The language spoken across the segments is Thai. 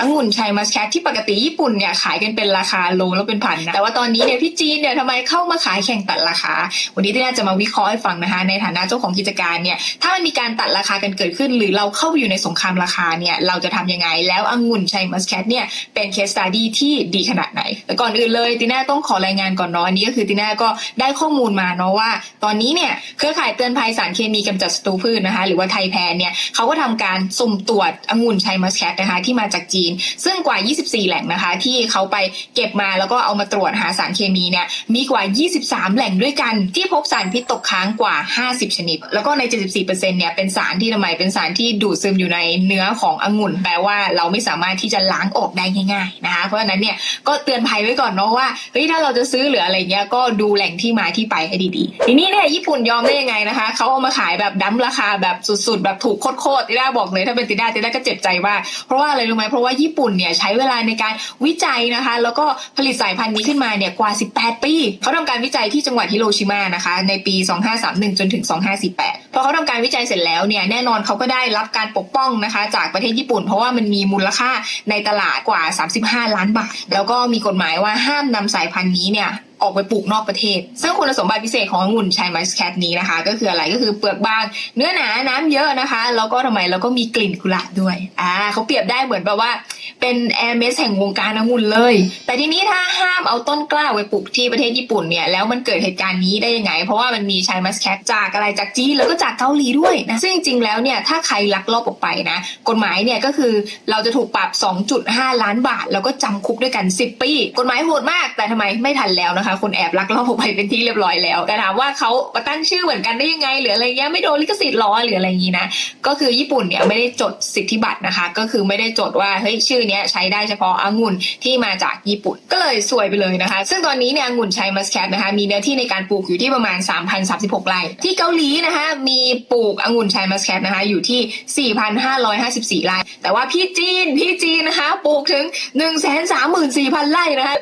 องุ่นชัยมัสแคทที่ปกติญี่ปุ่นเนี่ยขายกันเป็นราคาโลแล้วเป็นพันนะแต่ว่าตอนนี้เนี่ยพี่จีนเนี่ยทำไมเข้ามาขายแข่งตัดราคา วันนี้ที่น่าจะมาวิเคราะห์ให้ฟังนะคะ ในฐานะเจ้าของกิจการเนี่ยถ้ามันมีการตัดราคากันเกิดขึ้น หรือเราเข้าไปอยู่ในสงครามราคาเนี่ยเราจะทำยังไง แล้วองุ่นชัยมัสแคทเนี่ยเป็นเคสตัดดี้ที่ดีขนาดไหน แต่ก่อนอื่นเลยติน่าต้องขอรายงานก่อนเนาะอันนี้ก็คือติน่าก็ได้ข้อมูลมาเนาะว่า ตอนนี้เนี่ยเครือข่ายเตือนภัยสารเคมีกำจัดศัตรูพืชนะคะ หรือว่าไทยแพนเนี่ยเขาก็ทำการสุ่มตรวจองุ่นชัยมัสแคทนะคะที่มาจากจีน ซึ่งกว่า 24 แหล่งนะคะ ที่เขาไปเก็บมาแล้วก็เอามาตรวจหาสารเคมีเนี่ยมีกว่า 23 แหล่งด้วยกัน ที่พบสารพิษตกค้างกว่า 50 ชนิด แล้วก็ใน 74%เนี่ยเป็นสารที่ทำไมเป็นสารที่ดูดซึมอยู่ในเนื้อขององุ่น แปลว่าเราไม่สามารถที่จะล้างออกได้ง่ายๆนะคะเพราะฉะนั้นเนี่ยก็เตือนภัยไว้ก่อนเนาะว่าเฮ้ยถ้าเราจะซื้อหรืออะไรเงี้ยก็ดูแหล่งที่มาที่ไปให้ดีๆทีนี้เนี่ยญี่ปุ่นยอมได้ยังไงนะคะเขาเอามาขายแบบดั้มราคาแบบสุดๆ แบบถูกโคตรๆติด้าบอกเลยถ้าเป็นติด้าติด้าก็เจ็บใจมากเพราะว่าอะไรรู้ไหมเพราะว่าญี่ปุ่นเนี่ยใช้เวลาในการวิจัยนะคะ แล้วก็ผลิตสายพันธุ์นี้ขึ้นมาเนี่ยกว่า 18 ปี เขาทำการวิจัยที่จังหวัดฮิโรชิมานะคะ ในปี 2531 จนถึง 2548 พอเขาทำการวิจัยเสร็จแล้วเนี่ยแน่นอนเขาก็ได้รับการปกป้องนะคะ จากประเทศญี่ปุ่น เพราะว่ามันมีมูลค่าในตลาดกว่า 35 ล้านบาท แล้วก็มีกฎหมายว่าห้ามนำสายพันธุ์นี้เนี่ย ออกไปปลูกนอกประเทศ ซึ่งคุณสมบัติพิเศษขององุ่นชายมัสแคทนี้นะคะ ก็คืออะไรก็คือเปลือกบาง เนื้อหนาน้ำเยอะนะคะ แล้วก็ทำไมแล้วก็มีกลิ่นกุหลาบด้วยอ่าเขาเปรียบได้เหมือนแบบว่า เป็นแอร์เมสแห่งวงการองุ่นเลย แต่ทีนี้ถ้าห้ามเอาต้นกล้าไว้ปลูกที่ประเทศญี่ปุ่นเนี่ยแล้วมันเกิดเหตุการณ์นี้ได้ยังไง เพราะว่ามันมีชัยมัสแคทจากอะไรจากจีนแล้วก็จากเกาหลีด้วยนะซึ่งจริงๆแล้วเนี่ยถ้าใครลักลอบออกไปนะ กฎหมายเนี่ยก็คือเราจะถูกปรับ 2.5 ล้านบาท แล้วก็จำคุกด้วยกัน 10 ปี กฎหมายโหดมาก แต่ทำไมไม่ทันแล้วนะคะ คนแอบลักลอบออกไปเป็นที่เรียบร้อยแล้วแต่ถามว่าเขามาตั้งชื่อเหมือนกันได้ยังไงหรืออะไรเงี้ยไม่โดนลิขสิทธิ์ล้อหรืออะไรอย่างนี้นะก็คือญี่ปุ่นเนี่ยไม่ได้จดสิทธิบัตรนะคะ ก็คือไม่ได้จดว่าเฮ้ยชื่อเนี้ยใช้ได้เฉพาะองุ่นที่มาจากญี่ปุ่น ก็เลยสวยไปเลยนะคะ ซึ่งตอนนี้เนี่ยองุ่นชัยมัสแคทนะคะมีเนื้อที่ในการปลูกอยู่ที่ประมาณ 3,036ไร่ที่เกาหลีนะคะมีปลูกองุ่นชัยมัสแคทนะคะอยู่ที่ 4,554ไร่แต่ว่าพี่จีนพี่จีนนะคะปลูกถึง 134,000ไร่นะคะ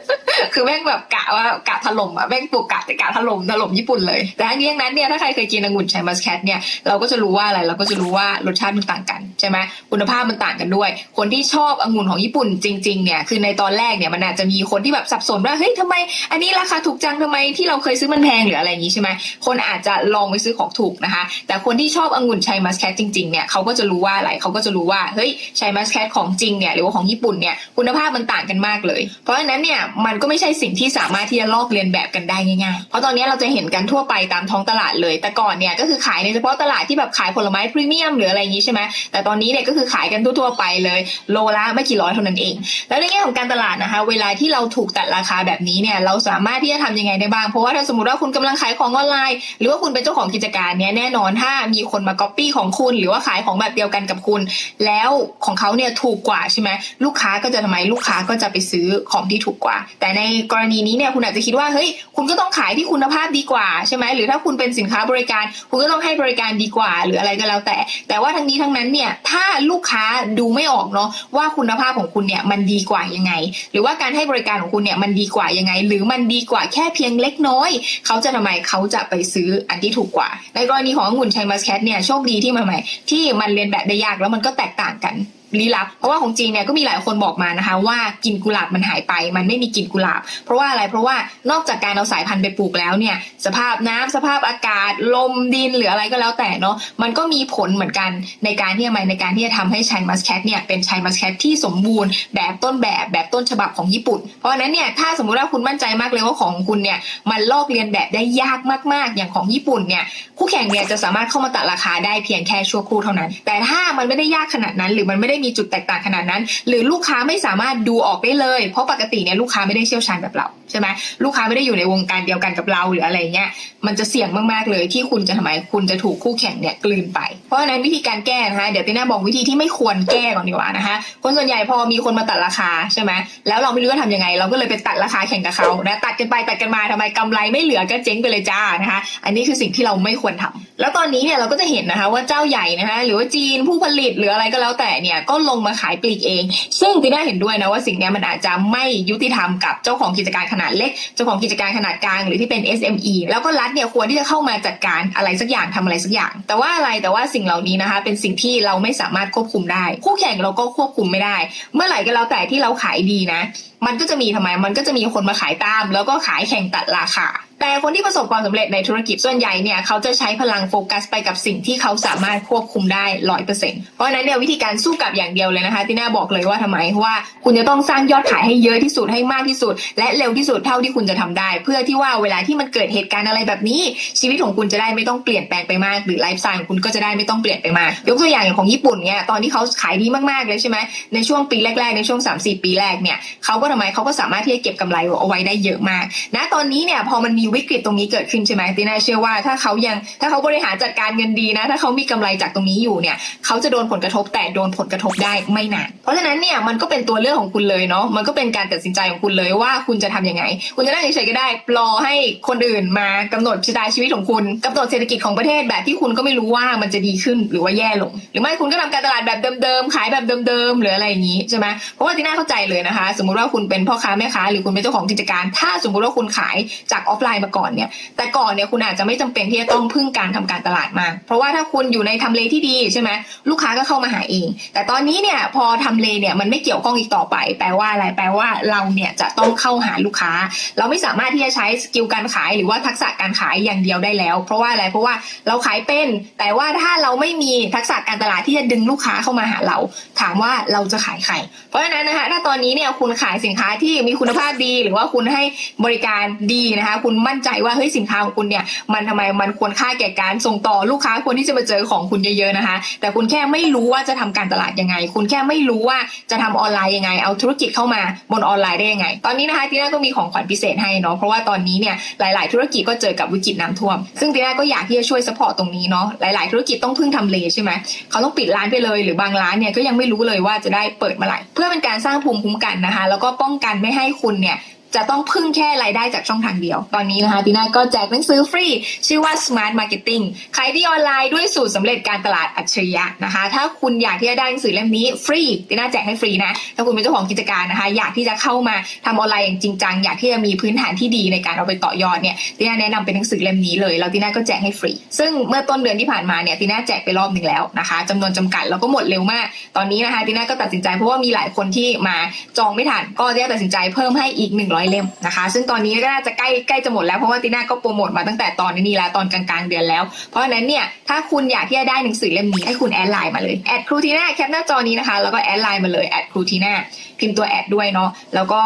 คือแม่งแบบกะว่ากะถล่มอะแม่งปลูกกะแต่กะถล่มถล่มญี่ปุ่นเลย แต่ทั้งนี้ทั้งนั้นเนี่ยถ้าใครเคยกินองุ่นชัยมัสแคทเนี่ยเราก็จะรู้ว่าอะไรเราก็จะรู้ว่ารสชาติมันต่างกันใช่ไหมคุณภาพมันต่างกันด้วย คนที่ชอบองุ่นของญี่ปุ่นจริงๆเนี่ยคือในตอนแรกเนี่ยมันอาจจะมีคนที่แบบสับสนว่าเฮ้ยทำไม อันนี้ราคาถูกจังทำไมที่เราเคยซื้อมันแพงหรืออะไรอย่างนี้ใช่ไหมคนอาจจะลองไปซื้อของถูกนะคะ แต่คนที่ชอบองุ่นชัยมัสแคทจริงๆเนี่ยเขาก็จะรู้ว่าอะไรเขาก็จะรู้ว่าเฮ้ยชัยมัสแคทของจริงเนี่ยหรือว่าของญี่ปุ่นเนี่ยคุณภาพมันต่างกันมากเลย เพราะฉะนั้นเนี่ยมันก็ไม่ใช่สิ่งที่สามารถที่จะลอกเลียนแบบกันได้ง่ายๆ เพราะตอนนี้เราจะเห็นกันทั่วไปตามท้องตลาดเลย แต่ก่อนเนี่ยก็คือขายในเฉพาะตลาดที่แบบขายผลไม้พรีเมียมหรืออะไรอย่างนี้ใช่ไหมแต่ตอนนี้เนี่ยก็คือขายกันทั่วๆไปเลยโลละไม่กี่ร้อยเท่านั้นเอง แล้วในแง่ของการตลาดนะคะ เวลาที่เราถูกตัดราคาแบบนี้เนี่ยเราสามารถที่จะทำยังไงได้บ้าง เพราะว่าถ้าสมมติว่าคุณกำลังขายของออนไลน์ หรือว่าคุณเป็นเจ้าของกิจการเนี่ยแน่นอนถ้ามีคนมาก๊อปปี้ของคุณ หรือว่าขายของแบบเดียวกันกับคุณ แล้วของเขาเนี่ยถูกกว่าใช่ไหมลูกค้าก็จะทำไมลูกค้าก็จะไปซื้อของที่ถูกกว่า แต่ในกรณีนี้เนี่ยคุณอาจจะคิดว่าเฮ้ยคุณก็ต้องขายที่คุณภาพดีกว่าใช่ไหมหรือถ้าคุณเป็นสินค้าบริการ คุณก็ต้องให้บริการดีกว่า หรืออะไรก็แล้วแต่ แต่ว่าทั้งนี้ทั้งนั้นเนี่ยถ้าลูกค้าดูไม่ออกเนาะว่าคุณภาพของคุณเนี่ยมันดีกว่ายังไง หรือว่าการให้บริการของคุณเนี่ยมันดีกว่ายังไง หรือมันดีกว่าแค่เพียงเล็กน้อย เขาจะทำไมเขาจะไปซื้ออันที่ถูกกว่า ในกรณีขององุ่นชัยมัสแคทเนี่ยโชคดีที่มันใหม่ที่มันเรียนแบบได้ยากแล้วมันก็แตกต่างกัน ลี้ลับ เพราะว่าของจีนเนี่ยก็มีหลายคนบอกมานะคะว่ากลิ่นกุหลาบมันหายไป มันไม่มีกลิ่นกุหลาบ เพราะว่าอะไรเพราะว่านอกจากการเอาสายพันธุ์ไปปลูกแล้วเนี่ยสภาพน้ำสภาพอากาศ ลมดินหรืออะไรก็แล้วแต่เนาะมันก็มีผลเหมือนกันในการที่ทำไมในการที่จะทำให้ชัยมัสแคทเนี่ยเป็นชัยมัสแคทที่สมบูรณ์แบบต้นแบบแบบต้นฉบับของญี่ปุ่น เพราะฉะนั้นเนี่ยถ้าสมมุติว่าคุณมั่นใจมากเลยว่าของคุณเนี่ยมันลอกเลียนแบบได้ยากมากๆ อย่างของญี่ปุ่นเนี่ยคู่แข่งเนี่ยจะสามารถเข้ามาตัดราคาได้เพียงแค่ชั่วครู่เท่านั้น แต่ถ้ามันไม่ได้ยากขนาดนั้นหรือมันไม่ได้มีจุดแตกต่างขนาดนั้น หรือลูกค้าไม่สามารถดูออกได้เลย เพราะปกติเนี่ยลูกค้าไม่ได้เชี่ยวชาญแบบเราใช่ไหมลูกค้าไม่ได้อยู่ในวงการเดียวกันกับเราหรืออะไรเงี้ยมันจะเสี่ยงมากๆเลยที่คุณจะทำไมคุณจะถูกคู่แข่งเนี่ยกลืนไป เพราะฉะนั้นวิธีการแก้นะคะเดี๋ยวตีน่าบอกวิธีที่ไม่ควรแก้ก่อนดีกว่านะคะคนส่วนใหญ่พอมีคนมาตัดราคาใช่ไหมแล้วเราไม่รู้จะทำยังไง เราก็เลยไปตัดราคาแข่งกับเขานะตัดกันไปตัดกันมาทำไมกำไรไม่เหลือก็เจ๊งไปเลยจ้านะคะอันนี้คือสิ่งที่เราไม่ควรทำแล้วตอนนี้เนี่ยเราก็จะเห็นนะคะว่าเจ้าใหญ่นะคะหรือว่าจีนผู้ผลิตหรืออะไรก็แล้วแต่เนี่ยก็ลงมาขายปลีกเอง ซึ่งตีน่าเห็นด้วยนะว่าสิ่งนี้มันอาจจะไม่ยุติธรรมกับเจ้าของกิจการขนาดเล็ก เจ้าของกิจการขนาดกลางหรือที่เป็น SME แล้วก็รัฐเนี่ยควรที่จะเข้ามาจัดการอะไรสักอย่างทำอะไรสักอย่าง แต่ว่าอะไรแต่ว่าสิ่งเหล่านี้นะคะเป็นสิ่งที่เราไม่สามารถควบคุมได้ คู่แข่งเราก็ควบคุมไม่ได้ เมื่อไหร่ก็แล้วแต่ที่เราขายดีนะ มันก็จะมีทำไมมันก็จะมีคนมาขายตาม แล้วก็ขายแข่งตัดราคา แต่คนที่ประสบความสำเร็จในธุรกิจส่วนใหญ่เนี่ยเขาจะใช้พลังโฟกัสไปกับสิ่งที่เขาสามารถควบคุมได้ร้อยเปอร์เซ็นต์เพราะฉะนั้นเนี่ยวิธีการสู้กับอย่างเดียวเลยนะคะที่น่าบอกเลยว่าทำไมเพราะว่าคุณจะต้องสร้างยอดขายให้เยอะที่สุดให้มากที่สุด และเร็วที่สุดเท่าที่คุณจะทำได้ เพื่อที่ว่าเวลาที่มันเกิดเหตุการณ์อะไรแบบนี้ ชีวิตของคุณจะได้ไม่ต้องเปลี่ยนแปลงไปมาก หรือไลฟ์สไตล์ของคุณก็จะได้ไม่ต้องเปลี่ยนไปมากยกตัวอย่างอย่างของญี่ปุ่นเนี่ยตอนที่เขาขายดีมากๆเลยใช่ไหมในช่วงปีแรก ๆ ในช่วง 3-4 ปีแรกเนี่ยเขาก็ทำไมเขาก็สามารถที่จะเก็บกำไรเอาไว้ได้เยอะมาก นะตอนนี้เนี่ยพอมันมีวิกฤตตรงนี้เกิดขึ้นใช่ไหมตีน่าเชื่อว่าถ้าเขายังถ้าเขาบริหารจัดการเงินดีนะ ถ้าเขามีกำไรจากตรงนี้อยู่เนี่ยเขาจะโดนผลกระทบแต่โดนผลกระทบได้ไม่นานเพราะฉะนั้นเนี่ยมันก็เป็นตัวเลือกของคุณเลยเนาะมันก็เป็นการตัดสินใจของคุณเลยว่าคุณจะทำยังไง คุณจะนั่งเฉยๆก็ได้รอให้คนอื่นมากำหนดชะตาชีวิตของคุณกำหนดเศรษฐกิจของประเทศแบบที่คุณก็ไม่รู้ว่ามันจะดีขึ้นหรือว่าแย่ลง หรือไม่คุณก็ทำการตลาดแบบเดิมๆขายแบบเดิมๆหรืออะไรอย่างนี้ใช่ไหมเพราะว่าที่น่าเข้าใจเลยนะคะ สมมุติว่าคุณเป็นพ่อค้าแม่ค้าหรือคุณเป็นเจ้าของกิจการ ถ้าสมมุติว่าคุณขายจากออฟไลน์มาก่อนเนี่ย แต่ก่อนเนี่ยคุณอาจจะไม่จำเป็นที่จะต้องพึ่งการทำการตลาดมากเพราะว่าถ้าคุณอยู่ในทำเลที่ดีใช่ไหมลูกค้าก็เข้ามาหาเอง แต่ตอนนี้เนี่ยพอทำเลเนี่ยมันไม่เกี่ยวข้องอีกต่อไป แปลว่าอะไรแปลว่าเราเนี่ยจะต้องเข้าหาลูกค้า เราไม่สามารถที่จะใช้สกิลการขายหรือว่าทักษะการขายอย่างเดียวได้แล้ว เพราะว่าอะไรเพราะว่าเราขายเป็น แต่ว่าถ้าเราไม่มีทักษะการตลาดที่จะดึงลูกค้าเข้ามาหาเรา ถามว่าเราจะขายใครเพราะฉะนั้นนะคะถ้าตอนนี้เนี่ยคุณขายสินค้าที่มีคุณภาพดี หรือว่าคุณให้บริการดีนะคะ คุณไม่่นใจว่าเฮ้ยสินค้าของคุณเนี่ยมันทำไมมันควรค่าแก่การส่งต่อลูกค้าคนที่จะมาเจอของคุณเยอะๆนะคะ แต่คุณแค่ไม่รู้ว่าจะทำการตลาดยังไง คุณแค่ไม่รู้ว่าจะทำออนไลน์ยังไง เอาธุรกิจเข้ามาบนออนไลน์ได้ยังไง ตอนนี้นะคะทีน่าก็มีของขวัญพิเศษให้เนาะเพราะว่าตอนนี้เนี่ยหลาย ๆ ธุรกิจก็เจอกับวิกฤตน้ำท่วม ซึ่งทีน่าก็อยากที่จะช่วยสปอร์ตตรงนี้เนาะหลาย ๆ ธุรกิจต้องพึ่งทำเลใช่ไหมเขาต้องปิดร้านไปเลย หรือบางร้านเนี่ยก็ยังไม่รู้เลยว่าจะได้เปิดเมื่อไหร่เพื่อเป็นการสร้างภูมิคุ้มกันนะคะ แล้วก็ป้องกันไม่ให้คุณเนี่ย จะต้องพึ่งแค่รายได้จากช่องทางเดียว ตอนนี้นะคะตีน่าก็แจกหนังสือฟรี ชื่อว่า Smart Marketing ขายดีออนไลน์ด้วยสูตรสำเร็จการตลาดอัจฉริยะนะคะ ถ้าคุณอยากที่จะได้หนังสือเล่มนี้ฟรีตีน่าแจกให้ฟรีนะ ถ้าคุณเป็นเจ้าของกิจการนะคะ อยากที่จะเข้ามาทำออนไลน์อย่างจริงจัง อยากที่จะมีพื้นฐานที่ดีในการเอาไปต่อยอดเนี่ยตีน่าแนะนำเป็นหนังสือเล่มนี้เลยแล้วตีน่าก็แจกให้ฟรี ซึ่งเมื่อต้นเดือนที่ผ่านมาเนี่ยตีน่าแจกไปรอบหนึ่งแล้วนะคะจำนวนจำกัดแล้วก็หมดเร็วมาก ตอนนี้นะคะตีน่าก็ตัดสินใจเพราะว่ามีหลายคนที่มาจองไม่ทันก็ได้ตัดสินใจเพิ่มให้อีก100เล่มนะคะ ซึ่งตอนนี้ก็น่าจะใกล้ใกล้จะหมดแล้วเพราะว่าตีน่าก็โปรโมทมาตั้งแต่ตอนนี้แล้วตอนกลางๆเดือนแล้ว เพราะฉะนั้นเนี่ยถ้าคุณอยากที่จะได้หนังสือเล่มนี้ให้คุณแอดไลน์มาเลยแอดครูทีน่าแคปหน้าจอนี้นะคะแล้วก็แอดไลน์มาเลยแอดครูทีน่าพิมพ์ตัวแอดด้วยเนาะแล้วก็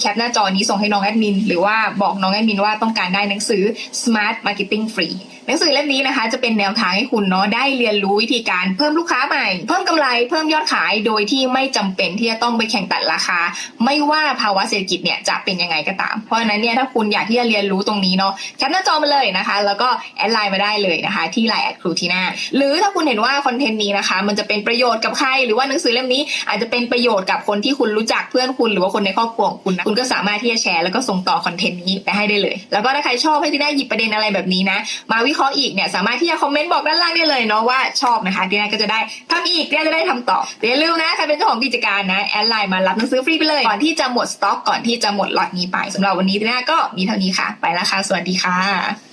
แคปหน้าจอนี้ส่งให้น้องแอดมิน หรือว่าบอกน้องแอดมินว่าต้องการได้หนังสือ Smart Marketing Free หนังสือเล่มนี้นะคะ จะเป็นแนวทางให้คุณเนาะได้เรียนรู้วิธีการเพิ่มลูกค้าใหม่ เพิ่มกำไรเพิ่มยอดขายโดยที่ไม่จำเป็นที่จะต้องไปแข่งตัดราคา ไม่ว่าภาวะเศรษฐกิจเนี่ยจะเป็นยังไงก็ตาม เพราะฉะนั้นเนี่ยถ้าคุณอยากที่จะเรียนรู้ตรงนี้เนาะแคปหน้าจอมาเลยนะคะ แล้วก็แอดไลน์มาได้เลยนะคะ ที่ไลน์แอดครูทีน่าหรือถ้าคุณเห็นว่าคอนเทนต์นี้นะคะ มันจะเป็นประโยชน์กับใครหรือว่าหนังสือเล่มนี้อาจจะเป็นประโยชน์กับคนที่คุณรู้จักเพื่อนคุณ หรือว่าคนในครอบครัวของคุณนะคุณก็สามารถที่จะแชร์แล้วก็ส่งต่อคอนเทนต์นี้ไปให้ได้เลย แล้วก็ถ้าใครชอบให้ทีน่าหยิบประเด็นอะไรแบบนี้นะ มาวิเคราะห์อีกเนี่ยสามารถที่จะคอมเมนต์บอกด้านล่างได้เลยเนาะว่าชอบนะคะทีน่าก็จะได้ทำอีกทีน่าจะได้ทำต่ออย่าลืมนะใครเป็นเจ้าของกิจการนะแอดไลน์มารับหนังสือฟรีไปเลยก่อนที่จะหมดสต็อกก่อนที่จะหมดล็อตนี้ไปสำหรับวันนี้ทีน่าก็มีเท่านี้ค่ะ ไปแล้วค่ะ สวัสดีค่ะ